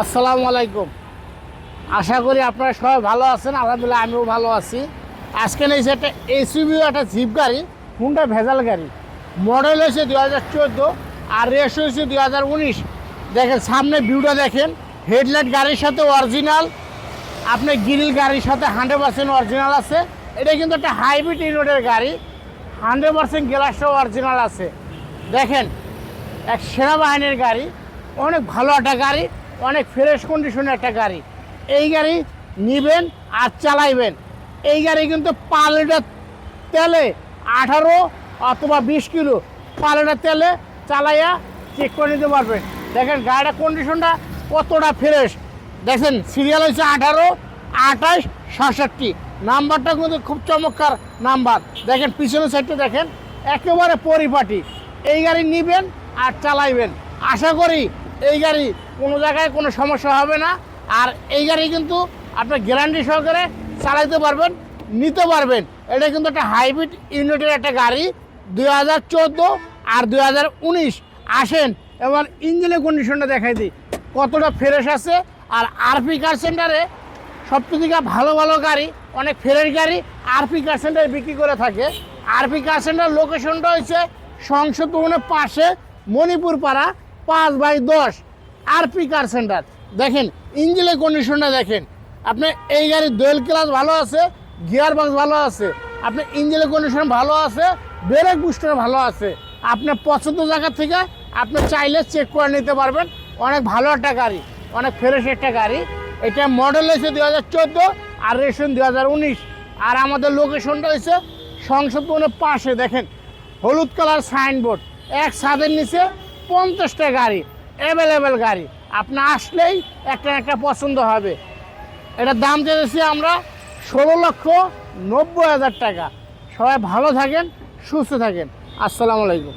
আসসালামু আলাইকুম। আশা করি আপনারা সবাই ভালো আছেন, আলহামদুলিল্লাহ আমিও ভালো আছি। আজকে নিয়েছে একটা এসইউভি একটা জিপ গাড়ি, হুন্ডা ভেজাল গাড়ি। মডেল হয়েছে দু হাজার চোদ্দ আর রেস হয়েছে দু হাজার উনিশ। দেখেন, সামনে ভিউটা দেখেন, হেডলাইট গাড়ির সাথে অরিজিনাল আপনার গ্রিল গাড়ির সাথে হান্ড্রেড পার্সেন্ট অরিজিনাল আছে। এটা কিন্তু একটা হাইব্রিড ইউনিটের গাড়ি হান্ড্রেড পার্সেন্ট গ্লাসটাও অরিজিনাল আছে। দেখেন, এক সেনাবাহিনীর গাড়ি, অনেক ভালো একটা গাড়ি। অনেক ফ্রেশ কন্ডিশনের একটা গাড়ি। এই গাড়ি নিবেন আর চালাইবেন। এই গাড়ি কিন্তু পার লিটার তেলে আঠারো অথবা বিশ কিলো পার লিটার তেলে চালাইয়া চেক করে নিতে পারবেন। দেখেন গাড়িটার কন্ডিশনটা কতটা ফ্রেশ দেখেন সিরিয়াল হচ্ছে আঠারো, আঠাশ, সাতষট্টি। নাম্বারটা কিন্তু খুব চমৎকার নাম্বার দেখেন পিছনের সাইডটা দেখেন, একেবারে পরিপাটি। এই গাড়ি নিবেন আর চালাইবেন। আশা করি এই গাড়ি কোনো জায়গায় কোনো সমস্যা হবে না। আর এই গাড়ি কিন্তু আপনার গ্যারান্টি সহকারে চালাইতে পারবেন, নিতে পারবেন। এটা কিন্তু একটা হাইব্রিড ইউনিটের একটা গাড়ি, দুই হাজার চোদ্দ আর দুই হাজার উনিশ। আসেন এবং ইঞ্জিনের কন্ডিশনটা দেখাই দিই। কতটা ফ্রেশ আছে, আর আরপি কার সেন্টারে সবচেয়ে থেকে ভালো ভালো গাড়ি, অনেক ফেরের গাড়ি আরপি কার সেন্টারে বিক্রি করে থাকে। আরপি কার সেন্টার লোকেশনটা হচ্ছে সংসদ ভবনের পাশে মণিপুর পাড়া পাঁচ বাই দশ আরপি কার সেন্টার। দেখেন ইঞ্জিনের কন্ডিশনটা দেখেন। আপনি এই গাড়ির দোয়েল ক্লাস ভালো আছে গিয়ার বক্স ভালো আছে আপনার ইঞ্জিনের কন্ডিশন ভালো আছে ব্রেক বুস্টার ভালো আছে। আপনার পছন্দ জায়গা থেকে আপনি চাইলে চেক করে নিতে পারবেন। অনেক ভালো একটা গাড়ি, অনেক ফ্রেশ একটা গাড়ি। এটা মডেল হয়েছে দুই হাজার চোদ্দ আর রেশন দুই হাজার উনিশ। আর আমাদের লোকেশনটা হয়েছে সংসদ পাশে, দেখেন। হলুদ কালার সাইনবোর্ড। এক ছাদের নিচে পঞ্চাশটা গাড়ি অ্যাভেলেবেল গাড়ি। আপনি আসলেই একটা একটা পছন্দ হবে। এটার দাম চেয়েছি আমরা ষোলো লক্ষ নব্বই হাজার টাকা। সবাই ভালো থাকেন, সুস্থ থাকেন। আসসালামু আলাইকুম।